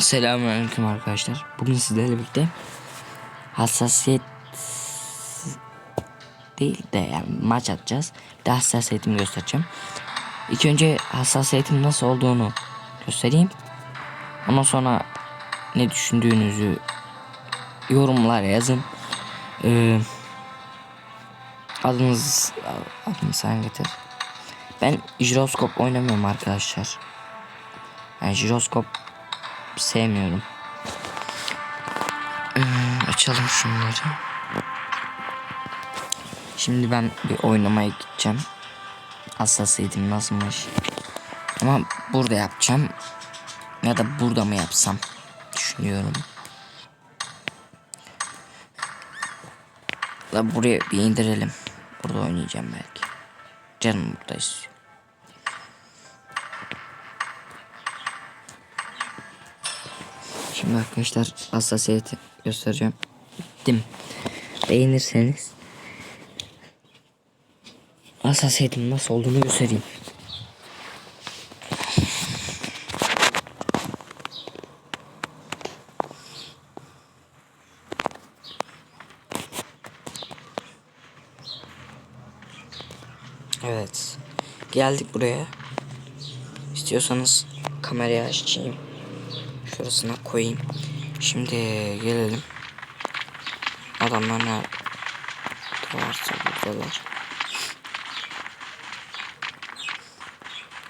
Selamünaleyküm arkadaşlar. Bugün sizlerle birlikte hassasiyet değil de yani maç atacağız. Bir de hassasiyetimi göstereceğim. İlk önce hassasiyetim nasıl olduğunu göstereyim. Ondan sonra ne düşündüğünüzü yorumlara yazın. Ee, adınız adını sen getir. Ben jiroskop oynamıyorum arkadaşlar. Yani jiroskop sevmiyorum. Ee, açalım şunları. Şimdi ben bir oynamaya gideceğim. Hassasiyetim nasılmış. Ama burada yapacağım. Ya da burada mı yapsam düşünüyorum. La buraya bir indirelim. Burada oynayacağım belki. Canım burada Şimdi arkadaşlar hassasiyeti göstereceğim. Gittim. Beğenirseniz hassasiyetin nasıl olduğunu göstereyim. Evet. Geldik buraya. İstiyorsanız kamerayı açayım. Şurasına koyayım. Şimdi gelelim. Adamlar nerede varsa buradalar.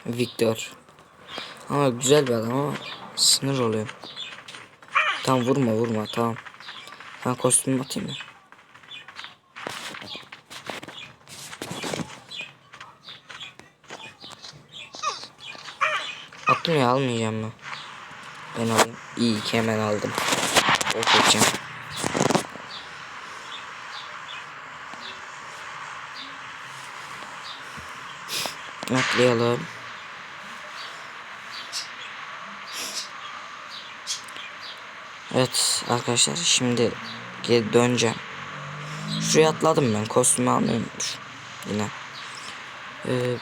Victor. Ama güzel bir adam ama sınır oluyor. Tamam vurma vurma tamam. Ben kostümü atayım mı? Attım ya almayacağım mı? Ben alayım. İyi ki hemen aldım. Okuyacağım. Atlayalım. Evet arkadaşlar şimdi geri döneceğim. Şuraya atladım ben kostümü almıyormuş yine. Ee,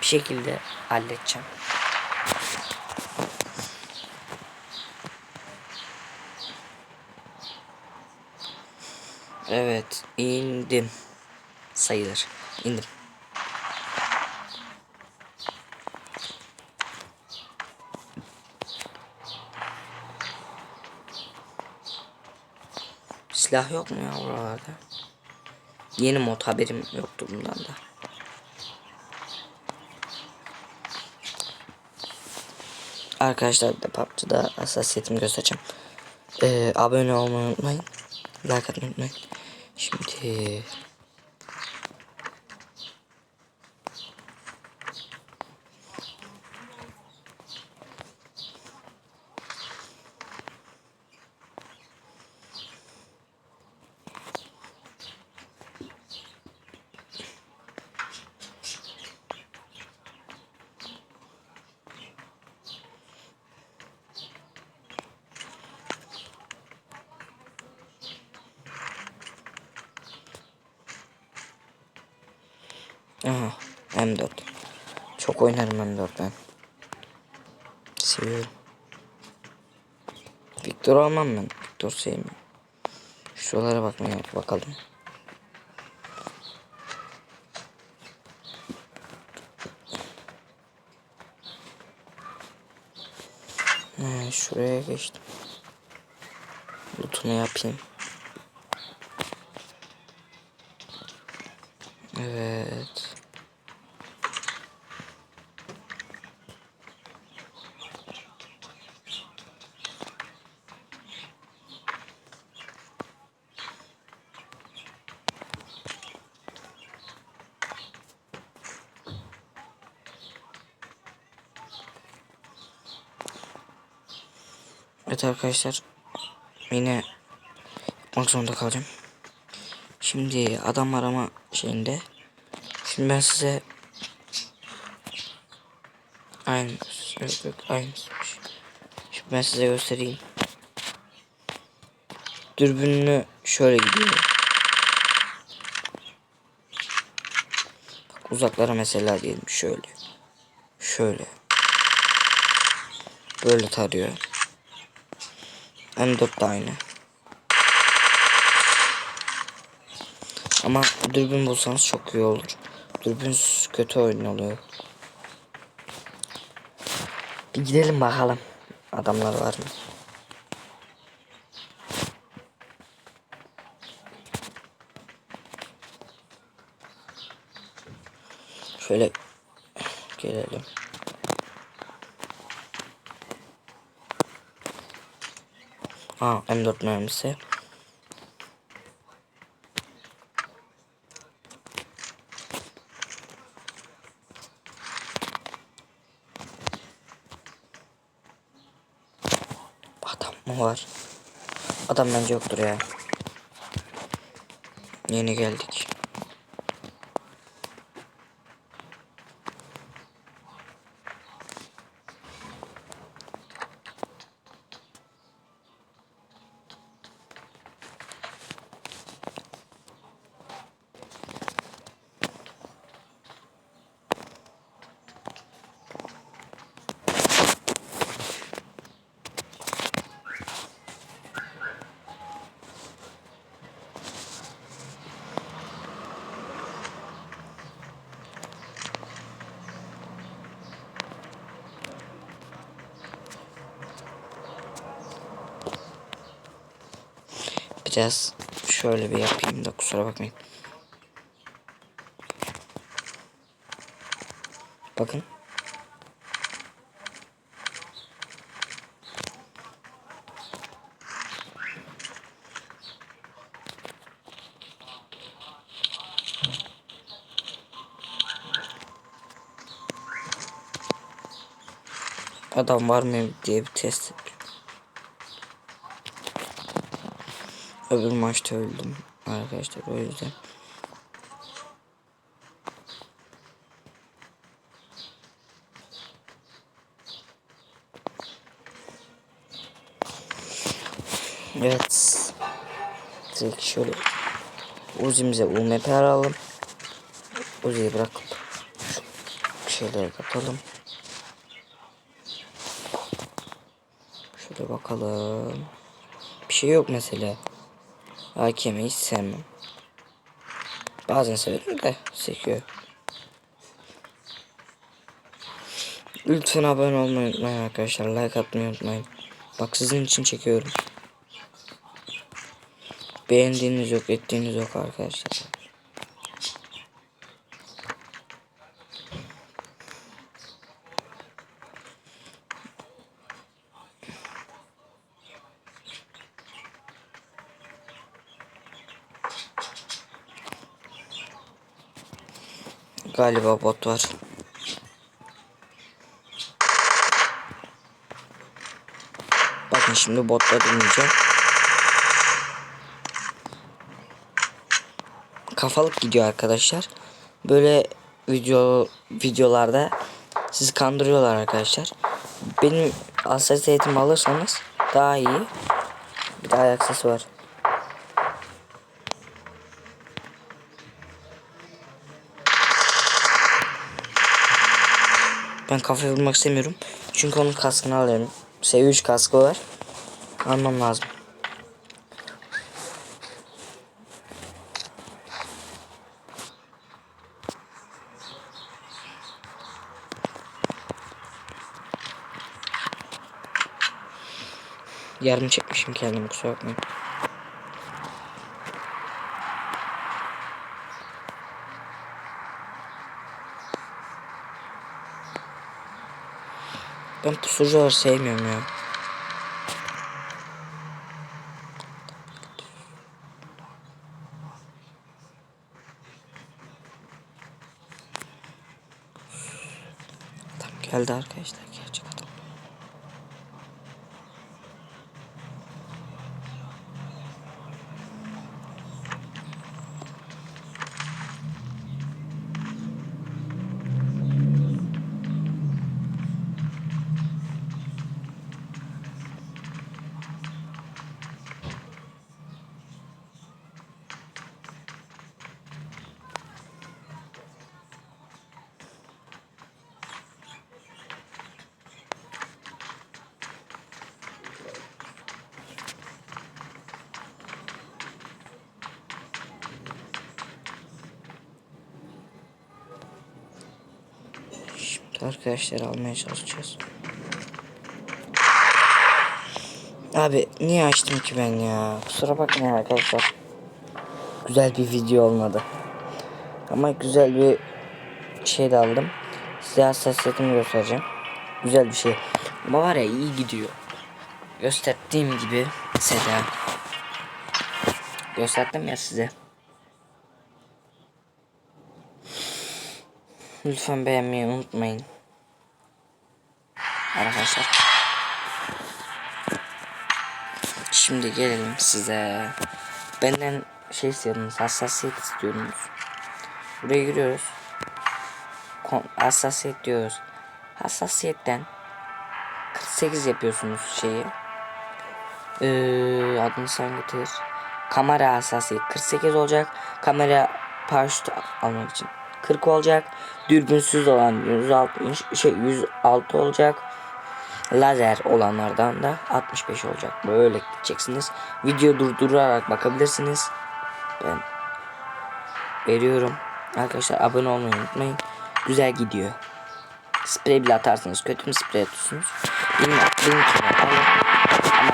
bir şekilde halledeceğim. Evet indim sayılır indim. Silah yok mu ya buralarda? Yeni mod haberim yoktu bundan da. Arkadaşlar bir de PUBG'da hassasiyetimi göstereceğim. Ee, abone olmayı unutmayın. Like atmayı unutmayın. Şimdi Aha M4. Çok oynarım M4 ben. Seviyorum. Victor almam ben. Victor sevmiyorum. Şuralara bakmaya bakalım. Ha, şuraya geçtim. Lootunu yapayım. Evet. Evet arkadaşlar yine yapmak zorunda kalacağım. Şimdi adam arama şeyinde. Şimdi ben size aynı yok yok aynısıymış. Şimdi ben size göstereyim. Dürbününü şöyle gidiyor. Bak uzaklara mesela diyelim şöyle. Şöyle. Böyle tarıyor. M4 de aynı. Ama dürbün bulsanız çok iyi olur. Dürbünsüz kötü oyun oluyor. Bir gidelim bakalım. Adamlar var mı? Şöyle gelelim. Ha M4 mermisi. Adam mı var? Adam bence yoktur ya. Yeni geldik. Biraz şöyle bir yapayım da kusura bakmayın. Bakın. Adam var mı diye bir test Öbür maçta öldüm arkadaşlar o yüzden. Evet. Direkt şöyle Uzi'mize UMP alalım. Uzi'yi bırakıp şu şeyleri katalım. Şöyle bakalım. Bir şey yok mesela. Hakemi hiç sevmem. Bazen severim de sekiyor. Lütfen abone olmayı unutmayın arkadaşlar. Like atmayı unutmayın. Bak sizin için çekiyorum. Beğendiğiniz yok, ettiğiniz yok arkadaşlar. Galiba bot var. Bakın şimdi botla dinleyeceğim. Kafalık gidiyor arkadaşlar. Böyle video videolarda sizi kandırıyorlar arkadaşlar. Benim hassas eğitim alırsanız daha iyi. Bir de ayak sesi var. Ben kafaya vurmak istemiyorum. Çünkü onun kaskını alıyorum. Seviye 3 kaskı var. Almam lazım. Yarım çekmişim kendimi kusura bakmayın. Ben pusucuları sevmiyorum ya. Adam geldi arkadaşlar gerçek adam. arkadaşları almaya çalışacağız. Abi niye açtım ki ben ya? Kusura bakmayın arkadaşlar. Güzel bir video olmadı. Ama güzel bir şey de aldım. Size hassasiyetimi göstereceğim. Güzel bir şey. Ama var ya iyi gidiyor. Gösterdiğim gibi Seda. Gösterdim ya size. Lütfen beğenmeyi unutmayın. Arkadaşlar. Şimdi gelelim size. Benden şey istiyordunuz, hassasiyet istiyordunuz. Buraya giriyoruz. Hassasiyet diyoruz. Hassasiyetten 48 yapıyorsunuz şeyi. Ee, adını sen getir. Kamera hassasiyet 48 olacak. Kamera paraşüt almak için 40 olacak. Dürbünsüz olan 160 şey 106 olacak. Lazer olanlardan da 65 olacak. Böyle gideceksiniz. Video durdurarak bakabilirsiniz. Ben veriyorum. Arkadaşlar abone olmayı unutmayın. Güzel gidiyor. Sprey bile atarsınız. Kötü mü sprey atıyorsunuz? Ama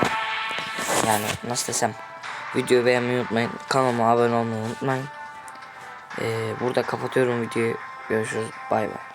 yani nasıl desem videoyu beğenmeyi unutmayın. Kanalıma abone olmayı unutmayın. Ee, burada kapatıyorum videoyu. Görüşürüz. Bay bay.